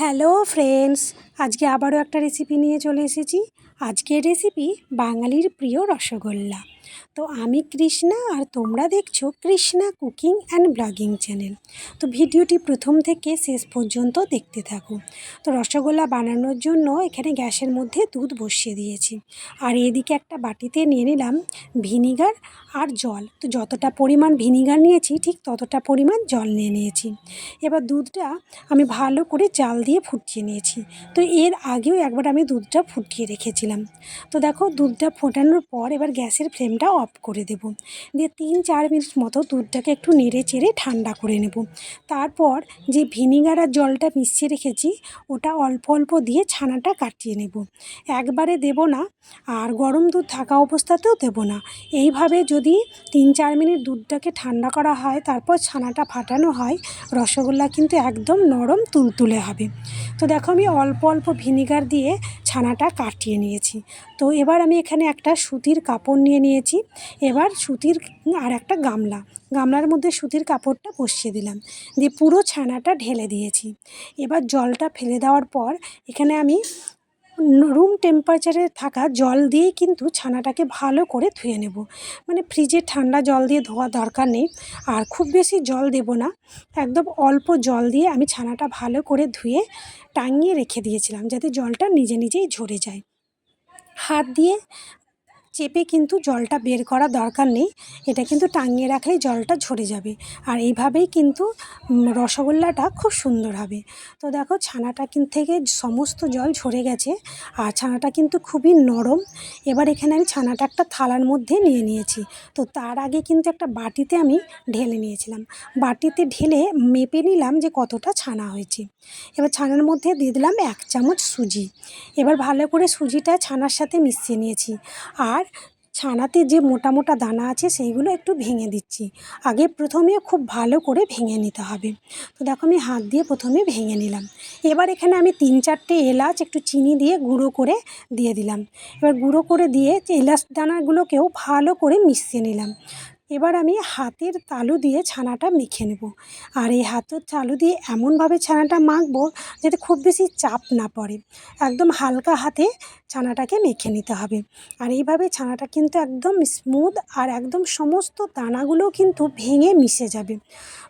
Hello friends আজকে আবারও একটা রেসিপি নিয়ে চলে এসেছি। আজকের রেসিপি বাঙালির প্রিয় রসগোল্লা। তো আমি কৃষ্ণা আর তোমরা দেখছ Krishna cooking and blogging channel. তো ভিডিওটি প্রথম থেকে শেষ পর্যন্ত দেখতে থাকো। তো রসগোল্লা বানানোর জন্য এখানে গ্যাসের মধ্যে দুধ বসিয়ে দিয়েছি। আর এদিকে একটা বাটিতে নিয়ে নিলাম ভিনিগার আর জল। তো যতটা পরিমাণ ভিনিগার নিয়েছি, ঠিক ততটা পরিমাণ জল নিয়ে নিয়েছি। এবার দুধটা আমি ভালো করে জাল দিয়ে ফুটিয়ে নিয়েছি। তো এর আগেও একবার আমি দুধটা ফুটিয়ে রেখেছিলাম। তো দেখো দুধটা ফোটানোর পর এবার গ্যাসের ফ্লেমটা অফ করে দেব। দিয়ে তিন চার মিনিট মতো দুধটাকে একটু নেড়ে চেড়ে ঠান্ডা করে নেব। তারপর যে ভিনিগার আর জলটা মিশিয়ে রেখেছি, ওটা অল্প অল্প দিয়ে ছানাটা কাটিয়ে নেব। একবারে দেব না, আর গরম দুধ থাকা অবস্থাতেও দেব না। এইভাবে যদি তিন চার মিনিট দুধটাকে ঠান্ডা করা হয়, তারপর ছানাটা ফাটানো হয়, রসগোল্লা কিন্তু একদম নরম তুলতুলে হবে। তো দেখো আমি অল্প অল্প ভিনিগার দিয়ে ছানাটা কাটিয়ে নিয়েছি। তো এবার আমি এখানে একটা সুতির কাপড় নিয়ে নিয়েছি। এবার সুতির আর একটা গামলা। গামলার মধ্যে সুতির কাপড়টা বসিয়ে দিলাম। দিয়ে পুরো ছানাটা ঢেলে দিয়েছি। এবার জলটা ফেলে দেওয়ার পর এখানে আমি রুম টেম্পারেচারে থাকা জল দিয়েই কিন্তু ছানাটাকে ভালো করে ধুয়ে নেব। মানে ফ্রিজে ঠান্ডা জল দিয়ে ধোয়া দরকার নেই। আর খুব বেশি জল দেব না। একদম অল্প জল দিয়ে আমি ছানাটা ভালো করে ধুয়ে টাঙিয়ে রেখে দিয়েছিলাম যাতে জলটা নিজে নিজেই ঝরে যায়। হাত দিয়ে চেপে কিন্তু জলটা বের করা দরকার নেই। এটা কিন্তু টাঙিয়ে রাখলেই জলটা ঝরে যাবে। আর এইভাবেই কিন্তু রসগোল্লাটা খুব সুন্দর হবে। তো দেখো ছানাটা কিন্তু থেকে সমস্ত জল ঝরে গেছে। আর ছানাটা কিন্তু খুবই নরম। এবার এখানে আমি ছানাটা একটা থালার মধ্যে নিয়ে নিয়েছি। তো তার আগে কিন্তু একটা বাটিতে আমি ঢেলে নিয়েছিলাম। বাটিতে ঢেলে মেপে নিলাম যে কতটা ছানা হয়েছে। এবার ছানার মধ্যে দিয়ে দিলাম এক চামচ সুজি। এবার ভালো করে সুজিটা ছানার সাথে মিশিয়ে নিয়েছি। আর ছানাতে যে মোটা মোটা দানা আছে সেইগুলো একটু ভেঙে দিচ্ছি। আগে প্রথমে খুব ভালো করে ভেঙে নিতে হবে। তো দেখো আমি হাত দিয়ে প্রথমে ভেঙে নিলাম। এবার এখানে আমি তিন চারটে এলাচ একটু চিনি দিয়ে গুঁড়ো করে দিয়ে দিলাম। এবার গুঁড়ো করে দিয়ে এলাচ দানাগুলোকেও ভালো করে মিশিয়ে নিলাম। এবার আমি হাতের তালু দিয়ে ছানাটা মেখে নেব। আর এই হাতের তালু দিয়ে এমনভাবে ছানাটা মাখবো যাতে খুব বেশি চাপ না পড়ে। একদম হালকা হাতে ছানাটাকে মেখে নিতে হবে। আর এইভাবে ছানাটা কিন্তু একদম স্মুথ আর একদম সমস্ত দানাগুলো কিন্তু ভেঙে মিশে যাবে।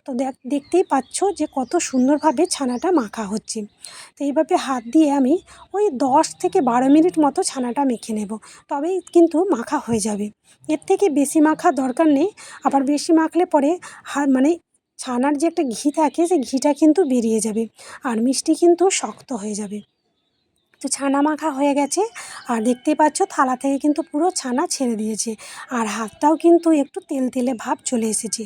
তো দেখ, দেখতেই পাচ্ছ যে কত সুন্দরভাবে ছানাটা মাখা হচ্ছে। তো এইভাবে হাত দিয়ে আমি ওই দশ থেকে বারো মিনিট মতো ছানাটা মেখে নেব। তবেই কিন্তু মাখা হয়ে যাবে। এর থেকে বেশি মাখা দরকার নেই। আবার বেশি মাখলে পরে হা মানে ছানার যে একটা ঘি থাকে, সেই ঘিটা কিন্তু বেরিয়ে যাবে। আর মিষ্টি কিন্তু শক্ত হয়ে যাবে। তো ছানা মাখা হয়ে গেছে। আর দেখতেই পাচ্ছ থালা থেকে কিন্তু পুরো ছানা ছেড়ে দিয়েছে। আর হাতটাও কিন্তু একটু তেল তেলে ভাব চলে এসেছে।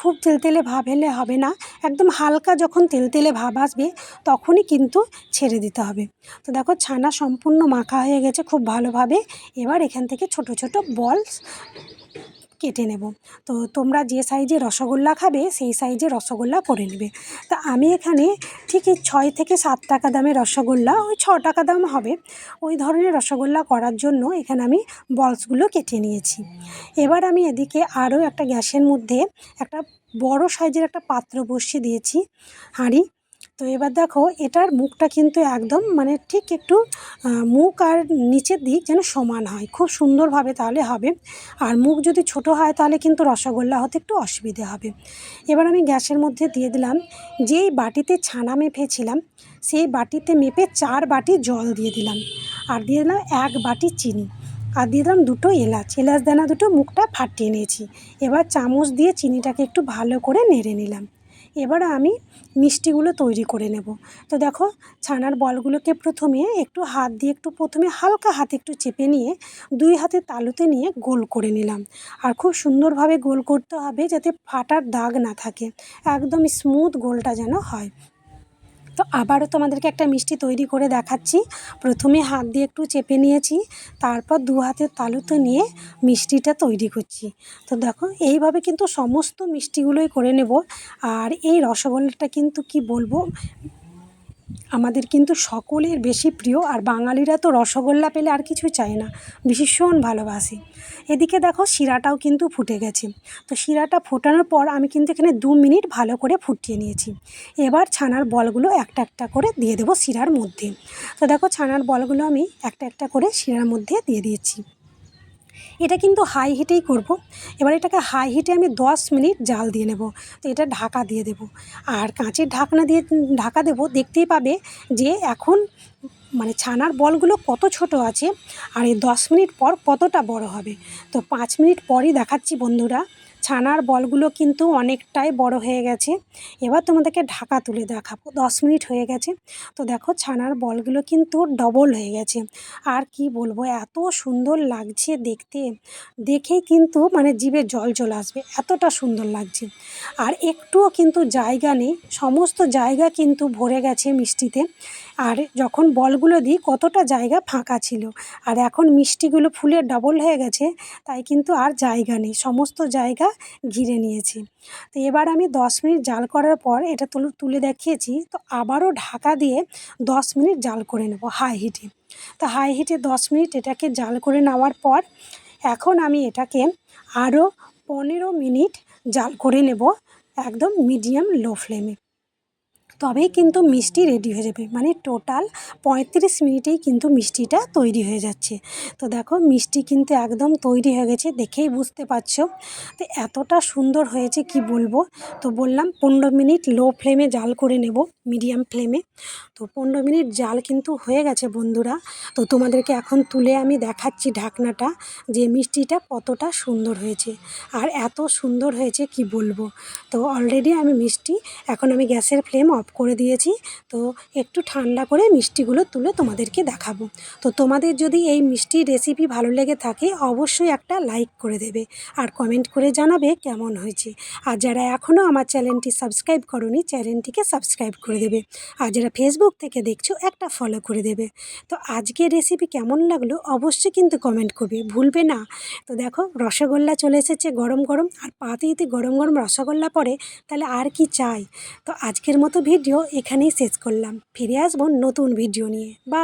খুব তেলতেলে ভাব এলে হবে না। একদম হালকা যখন তেলতেলে ভাব আসবে, তখনই কিন্তু ছেড়ে দিতে হবে। তো দেখো ছানা সম্পূর্ণ মাখা হয়ে গেছে খুব ভালোভাবে। এবার এখান থেকে ছোট ছোট বলস কেটে নেব। তো তোমরা যে সাইজে রসগোল্লা খাবে, সেই সাইজে রসগোল্লা করে নেবে। তা আমি এখানে ঠিক ছয় থেকে সাত টাকা দামের রসগোল্লা, ওই ছ টাকা দাম হবে। ওই ধরনের রসগোল্লা করার জন্য এখানে আমি বলসগুলো কেটে নিয়েছি। এবার আমি এদিকে আরও একটা গ্যাসের মধ্যে একটা বড় সাইজের একটা পাত্র বসিয়ে দিয়েছি, হাঁড়ি। তো এবার দেখো, এটার মুখটা কিন্তু একদম মানে ঠিক একটু মুখ আর নিচের দিক যেন সমান হয়। খুব সুন্দরভাবে তাহলে হবে। আর মুখ যদি ছোট হয় তাহলে কিন্তু রসগোল্লা হতে একটু অসুবিধে হবে। এবার আমি গ্যাসের মধ্যে দিয়ে দিলাম, যেই বাটিতে ছানা মেপেছিলাম, সেই বাটিতে মেপে চার বাটি জল দিয়ে দিলাম। আর দিয়ে দিলাম এক বাটি চিনি। আর দিয়ে দিলাম দুটো এলাচ। এলাচ দানা দুটো মুখটা ফাটিয়ে নিয়েছি। এবার চামচ দিয়ে চিনিটাকে একটু ভালো করে নেড়ে নিলাম। এবার আমি মিষ্টিগুলো তৈরি করে নেব। তো দেখো, ছানার বলগুলোকে প্রথমে একটু হাত দিয়ে একটু প্রথমে হালকা হাতে একটু চেপে নিয়ে দুই হাতে তালুতে নিয়ে গোল করে নিলাম। আর খুব সুন্দরভাবে গোল করতে হবে যাতে ফাটার দাগ না থাকে। একদম স্মুথ গোলটা যেন হয়। তো আবারও তোমাদেরকে একটা মিষ্টি তৈরি করে দেখাচ্ছি। প্রথমে হাত দিয়ে একটু চেপে নিয়েছি, তারপর দু হাতের তালুতে নিয়ে মিষ্টিটা তৈরি করছি। তো দেখো, এইভাবে কিন্তু সমস্ত মিষ্টিগুলোই করে নেব। আর এই রসগোল্লাটা কিন্তু কি বলব আমাদের কিন্তু সকলের বেশি প্রিয় আর বাঙালিরা তো রসগোল্লা পেলে আর কিছু চায় না। ভীষণ ভালোবাসে। এদিকে দেখো শিরাটাও কিন্তু ফুটে গেছে। তো শিরাটা ফোটানোর পর আমি কিন্তু এখানে দু মিনিট ভালো করে ফুটিয়ে নিয়েছি। এবার ছানার বলগুলো একটা একটা করে দিয়ে দেবো শিরার মধ্যে। তো দেখো ছানার বলগুলো আমি একটা একটা করে শিরার মধ্যে দিয়ে দিয়েছি। এটা কিন্তু হাই হিটেই করব। এবার এটাকে হাই হিটে আমি দশ মিনিট জাল দিয়ে নেব। তো এটা ঢাকা দিয়ে দেব। আর কাঁচের ঢাকনা দিয়ে ঢাকা দেব। দেখতেই পাবে যে এখন মানে ছানার বলগুলো কত ছোট আছে। আর এই দশ মিনিট পর কতটা বড় হবে। তো পাঁচ মিনিট পরই দেখাচ্ছি বন্ধুরা। ছানার বলগুলো কিন্তু অনেকটাই বড় হয়ে গেছে। এবার তোমাদেরকে ঢাকা তুলে দেখাবো। দশ মিনিট হয়ে গেছে। তো দেখো, ছানার বলগুলো কিন্তু ডবল হয়ে গেছে। আর কি বলব, এত সুন্দর লাগছে দেখতে। দেখেই কিন্তু মানে জিভে জল চলে আসবে, এতটা সুন্দর লাগছে। আর একটুও কিন্তু জায়গা নেই। সমস্ত জায়গা কিন্তু ভরে গেছে মিষ্টিতে। আর যখন বলগুলো দিই, কতটা জায়গা ফাঁকা ছিল। আর এখন মিষ্টিগুলো ফুলে ডবল হয়ে গেছে, তাই কিন্তু আর জায়গা নেই। সমস্ত জায়গা ঘিরে নিয়েছি। তো এবার আমি দশ মিনিট জাল করার পর এটা তুলে তুলে দেখিয়েছি, তো আবারও ঢাকা দিয়ে দশ মিনিট জাল করে নেব হাই হিটে তো হাই হিটে দশ মিনিট এটাকে জাল করে নেওয়ার পর এখন আমি এটাকে আরও পনেরো মিনিট জাল করে নেব একদম মিডিয়াম লো ফ্লেমে তবেই কিন্তু মিষ্টি রেডি হয়ে যাবে। মানে টোটাল পঁয়ত্রিশ মিনিটেই কিন্তু মিষ্টিটা তৈরি হয়ে যাচ্ছে। তো দেখো, মিষ্টি কিন্তু একদম তৈরি হয়ে গেছে, দেখেই বুঝতে পারছ। তো এতটা সুন্দর হয়েছে, কি বলব? তো বললাম, পনেরো মিনিট লো ফ্লেমে জাল করে নেব মিডিয়াম ফ্লেমে তো পনেরো মিনিট জাল কিন্তু হয়ে গেছে বন্ধুরা। তো তোমাদেরকে এখন তুলে আমি দেখাচ্ছি ঢাকনাটা, যে মিষ্টিটা কতটা সুন্দর হয়েছে। আর এত সুন্দর হয়েছে, কি বলব? তো অলরেডি আমি মিষ্টি, এখন আমি গ্যাসের ফ্লেম অফ করে দিয়েছি। তো একটু ঠান্ডা করে মিষ্টিগুলো তুলে তোমাদেরকে দেখাবো। তো তোমাদের যদি এই মিষ্টির রেসিপি ভালো লেগে থাকে, অবশ্যই একটা লাইক করে দেবে আর কমেন্ট করে জানাবে কেমন হয়েছে। আর যারা এখনও আমার চ্যানেলটি সাবস্ক্রাইব করনি চ্যানেলটিকে সাবস্ক্রাইব করে দেবে। আর যারা ফেসবুক থেকে দেখছ, একটা ফলো করে দেবে। তো আজকের রেসিপি কেমন লাগল, অবশ্যই কিন্তু কমেন্ট করবে। ভুলবে না। তো দেখো, রসগোল্লা চলে এসেছে গরম গরম। আর পাতে যদি গরম গরম রসগোল্লা পরে তাহলে আর কি চাই? তো আজকের মতো ভিডিও এখানেই শেষ করলাম। ফিরে আসব নতুন ভিডিও নিয়ে। বা